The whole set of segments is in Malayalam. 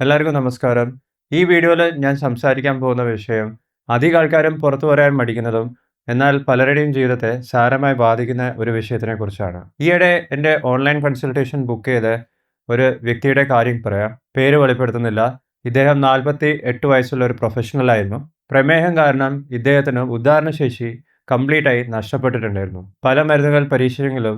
എല്ലാവർക്കും നമസ്കാരം. ഈ വീഡിയോയിൽ ഞാൻ സംസാരിക്കാൻ പോകുന്ന വിഷയം അധികം ആൾക്കാരും പുറത്തു പറയാൻ മടിക്കുന്നതും എന്നാൽ പലരുടെയും ജീവിതത്തെ സാരമായി ബാധിക്കുന്ന ഒരു വിഷയത്തിനെ കുറിച്ചാണ്. ഈയിടെ എന്റെ ഓൺലൈൻ കൺസൾട്ടേഷൻ ബുക്ക് ചെയ്ത് ഒരു വ്യക്തിയുടെ കാര്യം പറയാം. പേര് വെളിപ്പെടുത്തുന്നില്ല. ഇദ്ദേഹം നാൽപ്പത്തി എട്ട് വയസ്സുള്ള ഒരു പ്രൊഫഷണലായിരുന്നു പ്രമേഹം കാരണം ഇദ്ദേഹത്തിന് ഉദാഹരണശേഷി കംപ്ലീറ്റ് ആയി നഷ്ടപ്പെട്ടിട്ടുണ്ടായിരുന്നു. പല മരുന്നുകൾ പരീക്ഷിച്ചെങ്കിലും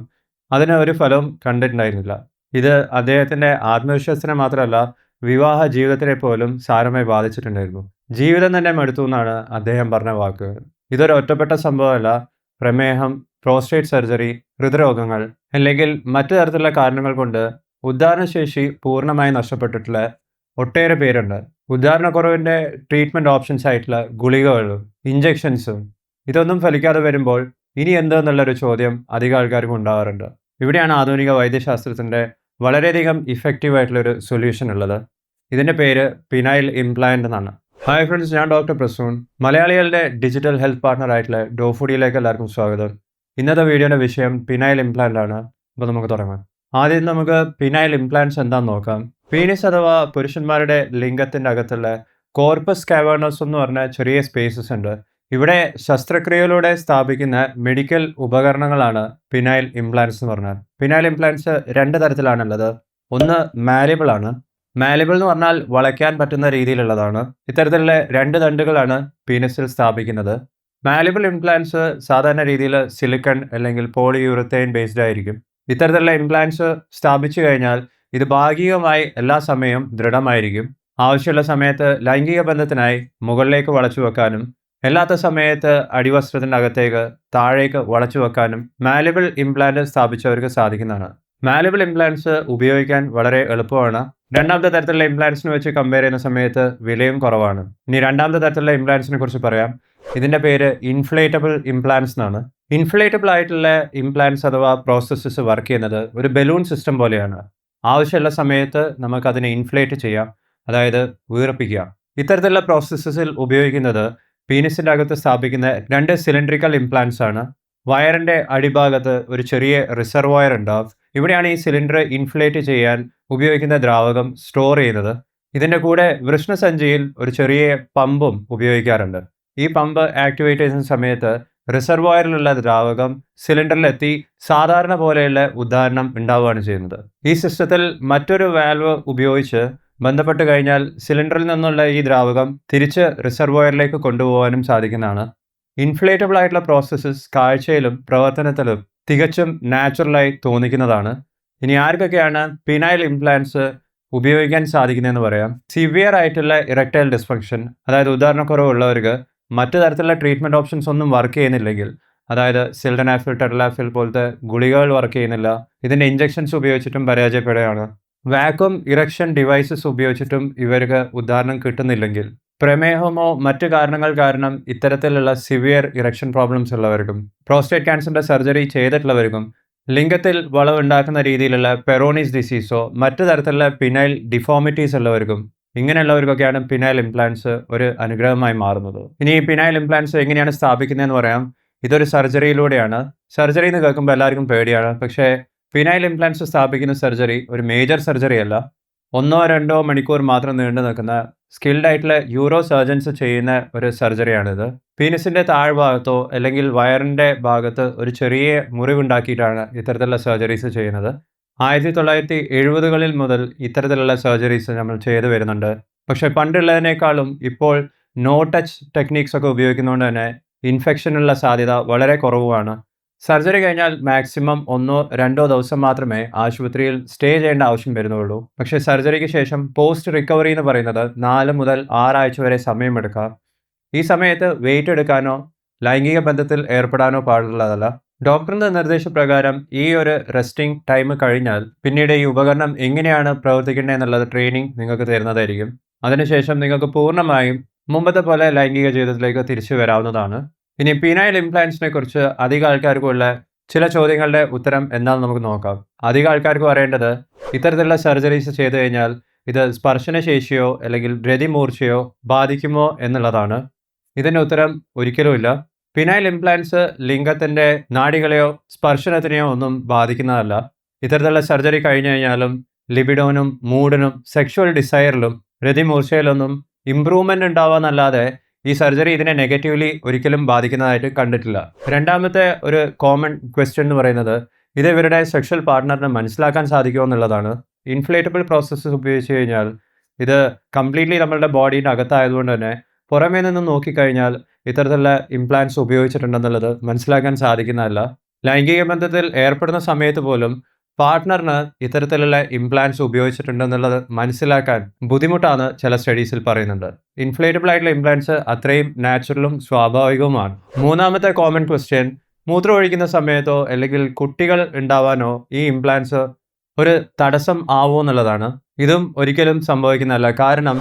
അതിന് ഒരു ഫലവും കണ്ടിട്ടുണ്ടായിരുന്നില്ല. ഇത് അദ്ദേഹത്തിന്റെ ആത്മവിശ്വാസത്തിനെ മാത്രമല്ല വിവാഹ ജീവിതത്തിനെ പോലും സാരമായി ബാധിച്ചിട്ടുണ്ടായിരുന്നു. ജീവിതം തന്നെ മടുത്തു എന്നാണ് അദ്ദേഹം പറഞ്ഞ വാക്കുകൾ ഇതൊരു ഒറ്റപ്പെട്ട സംഭവമല്ല. പ്രമേഹം പ്രോസ്റ്റേറ്റ് സർജറി ഹൃദ്രോഗങ്ങൾ അല്ലെങ്കിൽ മറ്റു തരത്തിലുള്ള കാരണങ്ങൾ കൊണ്ട് ഉദ്ധാരണശേഷി പൂർണമായി നഷ്ടപ്പെട്ടിട്ടുള്ള ഒട്ടേറെ പേരുണ്ട്. ഉദ്ധാരണക്കുറവിന്റെ ട്രീറ്റ്മെന്റ് ഓപ്ഷൻസ് ആയിട്ടുള്ള ഗുളികകളും ഇഞ്ചെക്ഷൻസും ഇതൊന്നും ഫലിക്കാതെ വരുമ്പോൾ ഇനി എന്തെന്നുള്ളൊരു ചോദ്യം അധികം ആൾക്കാർക്കും ഉണ്ടാവാറുണ്ട് ഇവിടെയാണ് ആധുനിക വൈദ്യശാസ്ത്രത്തിന്റെ വളരെയധികം ഇഫക്റ്റീവ് ആയിട്ടുള്ളൊരു സൊല്യൂഷൻ ഉള്ളത്. ഇതിന്റെ പേര് പിനൈൽ ഇംപ്ലാന്റ് എന്നാണ്. ഹായ് ഫ്രണ്ട്സ് ഞാൻ ഡോക്ടർ പ്രസൂൺ. മലയാളികളുടെ ഡിജിറ്റൽ ഹെൽത്ത് പാർട്ണർ ആയിട്ടുള്ള ഡോഫുഡിയിലേക്ക് എല്ലാവർക്കും സ്വാഗതം. ഇന്നത്തെ വീഡിയോയുടെ വിഷയം പിനൈൽ ഇംപ്ലാന്റ് ആണ്. അപ്പോൾ നമുക്ക് തുടങ്ങാം. ആദ്യം നമുക്ക് പിനൈൽ ഇംപ്ലാന്റ്സ് എന്താണെന്ന് നോക്കാം. പീനിസ് അഥവാ പുരുഷന്മാരുടെ ലിംഗത്തിന്റെ അകത്തുള്ള കോർപ്പസ് കാവേണസ് എന്ന് പറഞ്ഞ ചെറിയ സ്പേസസ് ഉണ്ട്. ഇവിടെ ശസ്ത്രക്രിയയിലൂടെ സ്ഥാപിക്കുന്ന മെഡിക്കൽ ഉപകരണങ്ങളാണ് പിനൈൽ ഇംപ്ലാൻസ് എന്ന് പറഞ്ഞാൽ. പിനൈൽ ഇംപ്ലാൻസ് രണ്ട് തരത്തിലാണുള്ളത്. ഒന്ന് മാലിബിൾ ആണ്. മാലിബിൾ എന്ന് പറഞ്ഞാൽ വളയ്ക്കാൻ പറ്റുന്ന രീതിയിലുള്ളതാണ്. ഇത്തരത്തിലുള്ള രണ്ട് തണ്ടുകളാണ് പീനസിൽ സ്ഥാപിക്കുന്നത്. മാലിബിൾ ഇംപ്ലാൻസ് സാധാരണ രീതിയിൽ സിലിക്കൺ അല്ലെങ്കിൽ പോളിയൂറത്തേൻ ബേസ്ഡ് ആയിരിക്കും. ഇത്തരത്തിലുള്ള ഇംപ്ലാൻസ് സ്ഥാപിച്ചു കഴിഞ്ഞാൽ ഇത് ഭാഗികമായി എല്ലാ സമയവും ദൃഢമായിരിക്കും. ആവശ്യമുള്ള സമയത്ത് ലൈംഗിക ബന്ധത്തിനായി മുകളിലേക്ക് വളച്ചു വെക്കാനും അല്ലാത്ത സമയത്ത് അടിവസ്ത്രത്തിന്റെ അകത്തേക്ക് താഴേക്ക് വളച്ചു വെക്കാനും മാലിബിൾ ഇംപ്ലാന്റ് സ്ഥാപിച്ചവർക്ക് സാധിക്കുന്നതാണ്. മാലിബിൾ ഇംപ്ലാന്റ്സ് ഉപയോഗിക്കാൻ വളരെ എളുപ്പമാണ്. രണ്ടാമത്തെ തരത്തിലുള്ള ഇംപ്ലാന്റ്സിനെ വെച്ച് കമ്പയർ ചെയ്യുന്ന സമയത്ത് വിലയും കുറവാണ്. ഇനി രണ്ടാമത്തെ തരത്തിലുള്ള ഇംപ്ലാന്റ്സിനെ കുറിച്ച് പറയാം. ഇതിന്റെ പേര് ഇൻഫ്ലേറ്റബിൾ ഇംപ്ലാന്റ്സ് എന്നാണ്. ഇൻഫ്ലേറ്റബിൾ ആയിട്ടുള്ള ഇംപ്ലാന്റ്സ് അഥവാ പ്രോസസ്സസ് വർക്ക് ചെയ്യുന്നത് ഒരു ബലൂൺ സിസ്റ്റം പോലെയാണ്. ആവശ്യമുള്ള സമയത്ത് നമുക്ക് അതിനെ ഇൻഫ്ലേറ്റ് ചെയ്യാം. അതായത് വീർപ്പിക്കുക ഇത്തരത്തിലുള്ള പ്രോസസ്സസിൽ ഉപയോഗിക്കുന്നത് പീനിസിന്റെ അകത്ത് സ്ഥാപിക്കുന്ന രണ്ട് സിലിണ്ടറിക്കൽ ഇംപ്ലാന്റ്സ് ആണ്. വയറിന്റെ അടിഭാഗത്ത് ഒരു ചെറിയ റിസർവോയർ ഉണ്ടാവും. ഇവിടെയാണ് ഈ സിലിണ്ടർ ഇൻഫ്ലേറ്റ് ചെയ്യാൻ ഉപയോഗിക്കുന്ന ദ്രാവകം സ്റ്റോർ ചെയ്യുന്നത്. ഇതിന്റെ കൂടെ വൃഷ്ണസഞ്ചിയിൽ ഒരു ചെറിയ പമ്പും ഉപയോഗിക്കാറുണ്ട്. ഈ പമ്പ് ആക്ടിവേറ്റ് ചെയ്യുന്ന സമയത്ത് റിസർവോയറിലുള്ള ദ്രാവകം സിലിണ്ടറിലെത്തി സാധാരണ പോലെയുള്ള ഉദാഹരണം ഉണ്ടാവുകയാണ് ചെയ്യുന്നത്. ഈ സിസ്റ്റത്തിൽ മറ്റൊരു വാൽവ് ഉപയോഗിച്ച് ബന്ധപ്പെട്ട് കഴിഞ്ഞാൽ സിലിണ്ടറിൽ നിന്നുള്ള ഈ ദ്രാവകം തിരിച്ച് റിസർവോയറിലേക്ക് കൊണ്ടുപോകാനും സാധിക്കുന്നതാണ്. ഇൻഫ്ലേറ്റബിൾ ആയിട്ടുള്ള പ്രോസസ്സസ് കാഴ്ചയിലും പ്രവർത്തനത്തിലും തികച്ചും നാച്ചുറലായി തോന്നിക്കുന്നതാണ്. ഇനി ആർക്കൊക്കെയാണ് പിനൈൽ ഇംപ്ലാൻസ് ഉപയോഗിക്കാൻ സാധിക്കുന്നതെന്ന് പറയാം. സിവിയർ ആയിട്ടുള്ള ഇറക്ടൈൽ ഡിസ്ഫങ്ഷൻ അതായത് ഉദാഹരണക്കുറവുള്ളവർക്ക് മറ്റു തരത്തിലുള്ള ട്രീറ്റ്മെന്റ് ഓപ്ഷൻസ് ഒന്നും വർക്ക് ചെയ്യുന്നില്ലെങ്കിൽ അതായത് സിൽഡനാഫിൽ ടെഡലാഫിൽ പോലത്തെ ഗുളികകൾ വർക്ക് ചെയ്യുന്നില്ല ഇതിന്റെ ഇഞ്ചെക്ഷൻസ് ഉപയോഗിച്ചിട്ടും പരാജയപ്പെടുകയാണ്. വാക്വം ഇറക്ഷൻ ഡിവൈസസ് ഉപയോഗിച്ചിട്ടും ഇവർക്ക് ഉദാഹരണം കിട്ടുന്നില്ലെങ്കിൽ പ്രമേഹമോ മറ്റു കാരണങ്ങൾ കാരണം ഇത്തരത്തിലുള്ള സിവിയർ ഇറക്ഷൻ പ്രോബ്ലംസ് ഉള്ളവർക്കും പ്രോസ്റ്റേറ്റ് ക്യാൻസറിന്റെ സർജറി ചെയ്തിട്ടുള്ളവർക്കും ലിംഗത്തിൽ വളവുണ്ടാക്കുന്ന രീതിയിലുള്ള പെറോണിസ് ഡിസീസോ മറ്റു തരത്തിലുള്ള പിനൈൽ ഡിഫോമിറ്റീസ് ഉള്ളവർക്കും ഇങ്ങനെയുള്ളവർക്കൊക്കെയാണ് പിനൈൽ ഇംപ്ലാന്റ്സ് ഒരു അനുഗ്രഹമായി മാറുന്നത്. ഇനി ഈ പിനൈൽ ഇംപ്ലാന്റ്സ് എങ്ങനെയാണ് സ്ഥാപിക്കുന്നതെന്ന് പറയാം. ഇതൊരു സർജറിയിലൂടെയാണ് സർജറി എന്ന് കേൾക്കുമ്പോൾ എല്ലാവർക്കും പേടിയാണ്. പക്ഷേ പിനൈൽ ഇംപ്ലാൻസ് സ്ഥാപിക്കുന്ന സർജറി ഒരു മേജർ സർജറി അല്ല. ഒന്നോ രണ്ടോ മണിക്കൂർ മാത്രം നീണ്ടു നിൽക്കുന്ന സ്കിൽഡ് ആയിട്ടുള്ള യൂറോ സർജൻസ് ചെയ്യുന്ന ഒരു സർജറിയാണിത്. പീനിസിന്റെ താഴ്ഭാഗത്തോ അല്ലെങ്കിൽ വയറിന്റെ ഭാഗത്ത് ഒരു ചെറിയ മുറിവുണ്ടാക്കിയിട്ടാണ് ഇത്തരത്തിലുള്ള സർജറീസ് ചെയ്യുന്നത്. ആയിരത്തി തൊള്ളായിരത്തി എഴുപതുകളിൽ മുതൽ ഇത്തരത്തിലുള്ള സർജറീസ് നമ്മൾ ചെയ്തു വരുന്നുണ്ട്. പക്ഷേ പണ്ടുള്ളതിനേക്കാളും ഇപ്പോൾ നോ ടച്ച് ടെക്നീക്സ് ഒക്കെ ഉപയോഗിക്കുന്നതുകൊണ്ട് തന്നെ ഇൻഫെക്ഷനുള്ള സാധ്യത വളരെ കുറവുമാണ്. സർജറി കഴിഞ്ഞാൽ മാക്സിമം ഒന്നോ രണ്ടോ ദിവസം മാത്രമേ ആശുപത്രിയിൽ സ്റ്റേ ചെയ്യേണ്ട ആവശ്യം വരുന്നുള്ളൂ. പക്ഷേ സർജറിക്ക് ശേഷം പോസ്റ്റ് റിക്കവറി എന്ന് പറയുന്നത് നാല് മുതൽ ആറാഴ്ച വരെ സമയമെടുക്കാം. ഈ സമയത്ത് വെയിറ്റ് എടുക്കാനോ ലൈംഗിക ബന്ധത്തിൽ ഏർപ്പെടാനോ പാടുള്ളതല്ല. ഡോക്ടറിന്റെ നിർദ്ദേശപ്രകാരം ഈ ഒരു റെസ്റ്റിംഗ് ടൈം കഴിഞ്ഞാൽ പിന്നീട് ഈ ഉപകരണം എങ്ങനെയാണ് പ്രവർത്തിക്കേണ്ടത് എന്നുള്ളത് ട്രെയിനിങ് നിങ്ങൾക്ക് തരുന്നതായിരിക്കും. അതിനുശേഷം നിങ്ങൾക്ക് പൂർണമായും മുമ്പത്തെ പോലെ ലൈംഗിക ജീവിതത്തിലേക്ക് തിരിച്ചു വരാവുന്നതാണ്. ഇനി പീനൈൽ ഇംപ്ലാന്റ്സിനെ കുറിച്ച് അധിക ആൾക്കാർക്കുള്ള ചില ചോദ്യങ്ങളുടെ ഉത്തരം എന്താണെന്ന് നമുക്ക് നോക്കാം. അധിക ആൾക്കാർക്ക് പറയേണ്ടത് ഇത്തരത്തിലുള്ള സർജറീസ് ചെയ്തു കഴിഞ്ഞാൽ ഇത് സ്പർശനശേഷിയോ അല്ലെങ്കിൽ രതിമൂർച്ചയോ ബാധിക്കുമോ എന്നുള്ളതാണ്. ഇതിന്റെ ഉത്തരം ഒരിക്കലുമില്ല പിനൈൽ ഇംപ്ലാന്റ്സ് ലിംഗത്തിന്റെ നാടികളെയോ സ്പർശനത്തിനെയോ ഒന്നും ബാധിക്കുന്നതല്ല. ഇത്തരത്തിലുള്ള സർജറി കഴിഞ്ഞു കഴിഞ്ഞാലും ലിബിഡോനും മൂഡിനും സെക്ഷുവൽ ഡിസയറിലും രതിമൂർച്ചയിലൊന്നും ഇമ്പ്രൂവ്മെന്റ് ഉണ്ടാവാന്നല്ലാതെ ഈ സർജറി ഇതിനെ നെഗറ്റീവ്ലി ഒരിക്കലും ബാധിക്കുന്നതായിട്ട് കണ്ടിട്ടില്ല. രണ്ടാമത്തെ ഒരു കോമൺ ക്വസ്റ്റ്യൻ എന്ന് പറയുന്നത് ഇത് ഇവരുടെ സെക്ഷൽ പാർട്ട്ണറിന് മനസ്സിലാക്കാൻ സാധിക്കുമോ എന്നുള്ളതാണ്. ഇൻഫ്ലേറ്റബിൾ പ്രോസസ്സസ് ഉപയോഗിച്ച് കഴിഞ്ഞാൽ ഇത് കംപ്ലീറ്റ്ലി നമ്മളുടെ ബോഡീന്റെ അകത്തായതുകൊണ്ട് തന്നെ പുറമേ നിന്ന് നോക്കിക്കഴിഞ്ഞാൽ ഇത്തരത്തിലുള്ള ഇംപ്ലാന്റ്സ് ഉപയോഗിച്ചിട്ടുണ്ടെന്നുള്ളത് മനസ്സിലാക്കാൻ സാധിക്കുന്നതല്ല. ലൈംഗിക ബന്ധത്തിൽ ഏർപ്പെടുന്ന സമയത്ത് പോലും പാർട്ട്ണറിന് ഇത്തരത്തിലുള്ള ഇംപ്ലാന്റ്സ് ഉപയോഗിച്ചിട്ടുണ്ടെന്നുള്ളത് മനസ്സിലാക്കാൻ ബുദ്ധിമുട്ടാണ് ചില സ്റ്റഡീസിൽ പറയുന്നുണ്ട്. ഇൻഫ്ലേറ്റബിൾ ആയിട്ടുള്ള ഇംപ്ലാന്റ്സ് അത്രയും നാച്ചുറലും സ്വാഭാവികവുമാണ്. മൂന്നാമത്തെ കോമൺ ക്വസ്റ്റ്യൻ മൂത്രം ഒഴിക്കുന്ന സമയത്തോ അല്ലെങ്കിൽ കുട്ടികൾ ഉണ്ടാവാനോ ഈ ഇംപ്ലാന്റ്സ് ഒരു തടസ്സം ആവോ എന്നുള്ളതാണ്. ഇതും ഒരിക്കലും സംഭവിക്കുന്നതല്ല. കാരണം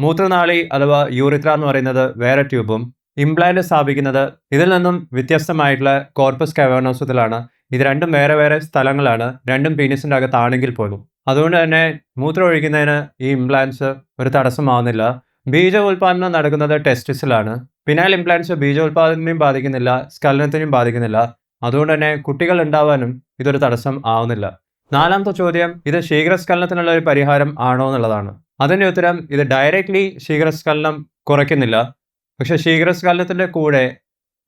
മൂത്രനാളി അഥവാ യൂറിത്ര എന്ന് പറയുന്നത് വേറെ ട്യൂബും ഇംപ്ലാന്റ് സ്ഥാപിക്കുന്നത് ഇതിൽ നിന്നും വ്യത്യസ്തമായിട്ടുള്ള കോർപ്പസ് കവേണോസത്തിലാണ് ഇത് രണ്ടും വേറെ വേറെ സ്ഥലങ്ങളാണ്. രണ്ടും പീനിസിന്റെ അകത്താണെങ്കിൽ പോലും. അതുകൊണ്ട് തന്നെ മൂത്രം ഒഴിക്കുന്നതിന് ഈ ഇംപ്ലാൻസ് ഒരു തടസ്സമാവുന്നില്ല. ബീജ ഉൽപാദനം നടക്കുന്നത് ടെസ്റ്റിസിലാണ് പിനാൽ ഇംപ്ലാൻസ് ബീജ ഉൽപാദനത്തിനെയും ബാധിക്കുന്നില്ല സ്കലനത്തിനെയും ബാധിക്കുന്നില്ല. അതുകൊണ്ട് തന്നെ കുട്ടികൾ ഉണ്ടാവാനും ഇതൊരു തടസ്സം ആവുന്നില്ല. നാലാമത്തെ ചോദ്യം ഇത് ശീഘ്രസ്കലനത്തിനുള്ള ഒരു പരിഹാരം ആണോ എന്നുള്ളതാണ്. അതിന്റെ ഉത്തരം ഇത് ഡയറക്റ്റ്ലി ശീഘ്രസ്കലനം കുറയ്ക്കുന്നില്ല. പക്ഷേ ശീഘ്രസ്കലനത്തിന്റെ കൂടെ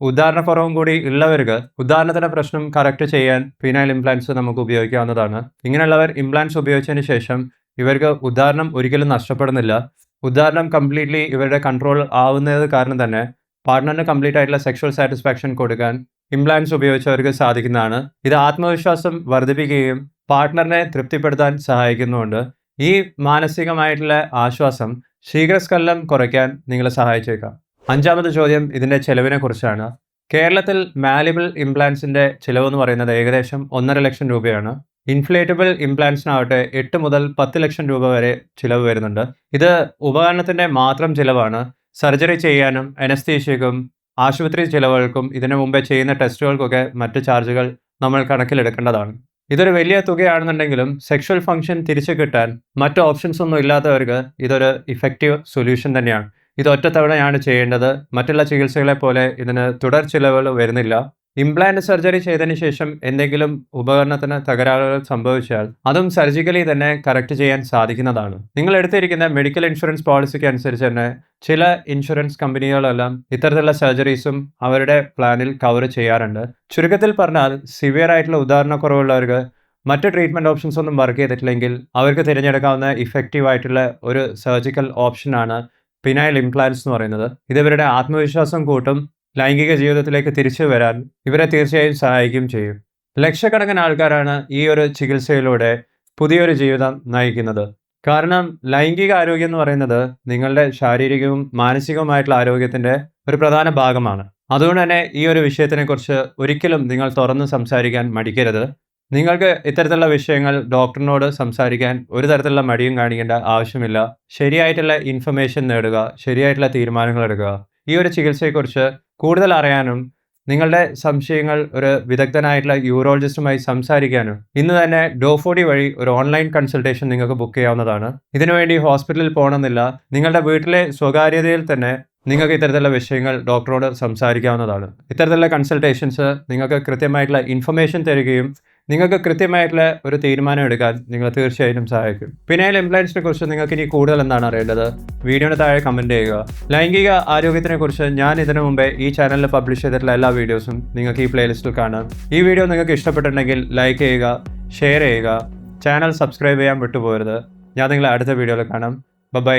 ഉദാഹരണക്കുറവും കൂടി ഉള്ളവർക്ക് ഉദാഹരണത്തിന്റെ പ്രശ്നം കറക്റ്റ് ചെയ്യാൻ ഫിനൈൽ ഇംപ്ലാന്റ്സ് നമുക്ക് ഉപയോഗിക്കാവുന്നതാണ്. ഇങ്ങനെയുള്ളവർ ഇംപ്ലാന്റ്സ് ഉപയോഗിച്ചതിന് ശേഷം ഇവർക്ക് ഉദാഹരണം ഒരിക്കലും നഷ്ടപ്പെടുന്നില്ല. ഉദാഹരണം കംപ്ലീറ്റ്ലി ഇവരുടെ കൺട്രോൾ ആവുന്നത് കാരണം തന്നെ പാർട്ട്ണറിന് കംപ്ലീറ്റ് ആയിട്ടുള്ള സെക്ഷൽ സാറ്റിസ്ഫാക്ഷൻ കൊടുക്കാൻ ഇംപ്ലാന്റ്സ് ഉപയോഗിച്ചവർക്ക് സാധിക്കുന്നതാണ്. ഇത് ആത്മവിശ്വാസം വർദ്ധിപ്പിക്കുകയും പാർട്ട്ണറിനെ തൃപ്തിപ്പെടുത്താൻ സഹായിക്കുന്നുമുണ്ട് ഈ മാനസികമായിട്ടുള്ള ആശ്വാസം ശീഘ്രസ്കല്ലം കുറയ്ക്കാൻ നിങ്ങളെ സഹായിച്ചേക്കാം. അഞ്ചാമത്തെ ചോദ്യം ഇതിന്റെ ചെലവിനെ കുറിച്ചാണ് കേരളത്തിൽ മാലിബിൾ ഇംപ്ലാൻസിന്റെ ചിലവ് എന്ന് പറയുന്നത് ഏകദേശം ഒന്നര ലക്ഷം രൂപയാണ്. ഇൻഫ്ലേറ്റബിൾ ഇംപ്ലാന്റ്സിനാവട്ടെ എട്ട് മുതൽ പത്ത് ലക്ഷം രൂപ വരെ ചിലവ് വരുന്നുണ്ട്. ഇത് ഉപകരണത്തിന്റെ മാത്രം ചിലവാണ്. സർജറി ചെയ്യാനും അനസ്തീഷ്യക്കും ആശുപത്രി ചിലവുകൾക്കും ഇതിനു മുമ്പേ ചെയ്യുന്ന ടെസ്റ്റുകൾക്കൊക്കെ മറ്റ് ചാർജുകൾ നമ്മൾ കണക്കിലെടുക്കേണ്ടതാണ്. ഇതൊരു വലിയ തുകയാണെന്നുണ്ടെങ്കിലും സെക്ഷൽ ഫംഗ്ഷൻ തിരിച്ചു കിട്ടാൻ മറ്റ് ഓപ്ഷൻസ് ഒന്നും ഇല്ലാത്തവർക്ക് ഇതൊരു ഇഫക്റ്റീവ് സൊല്യൂഷൻ തന്നെയാണ്. ഇത് ഒറ്റത്തവണയാണ് ചെയ്യേണ്ടത്. മറ്റുള്ള ചികിത്സകളെ പോലെ ഇതിന് തുടർ ചിലവുകൾ വരുന്നില്ല. ഇംപ്ലാന്റ് സർജറി ചെയ്തതിന് ശേഷം എന്തെങ്കിലും ഉപകരണത്തിന് തകരാറുകൾ സംഭവിച്ചാൽ അതും സർജിക്കലി തന്നെ കറക്റ്റ് ചെയ്യാൻ സാധിക്കുന്നതാണ്. നിങ്ങൾ എടുത്തിരിക്കുന്ന മെഡിക്കൽ ഇൻഷുറൻസ് പോളിസിക്ക് അനുസരിച്ച് തന്നെ ചില ഇൻഷുറൻസ് കമ്പനികളെല്ലാം ഇത്തരത്തിലുള്ള സർജറീസും അവരുടെ പ്ലാനിൽ കവർ ചെയ്യാറുണ്ട്. ചുരുക്കത്തിൽ പറഞ്ഞാൽ സിവിയർ ആയിട്ടുള്ള ഉദാഹരണക്കുറവുള്ളവർക്ക് മറ്റ് ട്രീറ്റ്മെന്റ് ഓപ്ഷൻസ് ഒന്നും വർക്ക് ചെയ്തിട്ടില്ലെങ്കിൽ അവർക്ക് തിരഞ്ഞെടുക്കാവുന്ന ഇഫക്റ്റീവ് ആയിട്ടുള്ള ഒരു സർജിക്കൽ ഓപ്ഷനാണ് പിനൈൽ ഇംപ്ലാൻസ് എന്ന് പറയുന്നത്. ഇത് ആത്മവിശ്വാസം കൂട്ടും ലൈംഗിക ജീവിതത്തിലേക്ക് തിരിച്ചു വരാൻ ഇവരെ തീർച്ചയായും സഹായിക്കുകയും ചെയ്യും. ലക്ഷക്കണക്കിന് ആൾക്കാരാണ് ഈ ഒരു ചികിത്സയിലൂടെ പുതിയൊരു ജീവിതം നയിക്കുന്നത്. കാരണം ലൈംഗിക ആരോഗ്യം എന്ന് പറയുന്നത് നിങ്ങളുടെ ശാരീരികവും മാനസികവുമായിട്ടുള്ള ആരോഗ്യത്തിന്റെ ഒരു പ്രധാന ഭാഗമാണ്. അതുകൊണ്ട് തന്നെ ഈ ഒരു വിഷയത്തിനെക്കുറിച്ച് ഒരിക്കലും നിങ്ങൾ തുറന്ന് സംസാരിക്കാൻ മടിക്കരുത്. നിങ്ങൾക്ക് ഇത്തരത്തിലുള്ള വിഷയങ്ങൾ ഡോക്ടറിനോട് സംസാരിക്കാൻ ഒരു തരത്തിലുള്ള മടിയും കാണിക്കേണ്ട ആവശ്യമില്ല. ശരിയായിട്ടുള്ള ഇൻഫർമേഷൻ നേടുക ശരിയായിട്ടുള്ള തീരുമാനങ്ങൾ എടുക്കുക. ഈ ഒരു ചികിത്സയെക്കുറിച്ച് കൂടുതൽ അറിയാനും നിങ്ങളുടെ സംശയങ്ങൾ ഒരു വിദഗ്ധനായിട്ടുള്ള യൂറോളജിസ്റ്റുമായി സംസാരിക്കാനും ഇന്ന് തന്നെ ഡോഫോഡി വഴി ഒരു ഓൺലൈൻ കൺസൾട്ടേഷൻ നിങ്ങൾക്ക് ബുക്ക് ചെയ്യാവുന്നതാണ്. ഇതിനുവേണ്ടി ഹോസ്പിറ്റലിൽ പോകണമെന്നില്ല. നിങ്ങളുടെ വീട്ടിലെ സ്വകാര്യതയിൽ തന്നെ നിങ്ങൾക്ക് ഇത്തരത്തിലുള്ള വിഷയങ്ങൾ ഡോക്ടറോട് സംസാരിക്കാവുന്നതാണ്. ഇത്തരത്തിലുള്ള കൺസൾട്ടേഷൻസ് നിങ്ങൾക്ക് കൃത്യമായിട്ടുള്ള ഇൻഫർമേഷൻ തരികയും നിങ്ങൾക്ക് കൃത്യമായിട്ടുള്ള ഒരു തീരുമാനം എടുക്കാൻ നിങ്ങൾ തീർച്ചയായിട്ടും സഹായിക്കും. പിന്നെ എംപ്ലോയൻസിനെ കുറിച്ച് നിങ്ങൾക്ക് ഇനി കൂടുതൽ എന്താണ് അറിയേണ്ടത്? വീഡിയോയുടെ താഴെ കമന്റ് ചെയ്യുക. ലൈംഗിക ആരോഗ്യത്തിനെ കുറിച്ച് ഞാൻ ഇതിനു മുമ്പേ ഈ ചാനലിൽ പബ്ലിഷ് ചെയ്തിട്ടുള്ള എല്ലാ വീഡിയോസും നിങ്ങൾക്ക് ഈ പ്ലേലിസ്റ്റിൽ കാണാം. ഈ വീഡിയോ നിങ്ങൾക്ക് ഇഷ്ടപ്പെട്ടിട്ടുണ്ടെങ്കിൽ ലൈക്ക് ചെയ്യുക ഷെയർ ചെയ്യുക. ചാനൽ സബ്സ്ക്രൈബ് ചെയ്യാൻ വിട്ടുപോകരുത്. ഞാൻ നിങ്ങളെ അടുത്ത വീഡിയോയിൽ കാണാം. ബൈ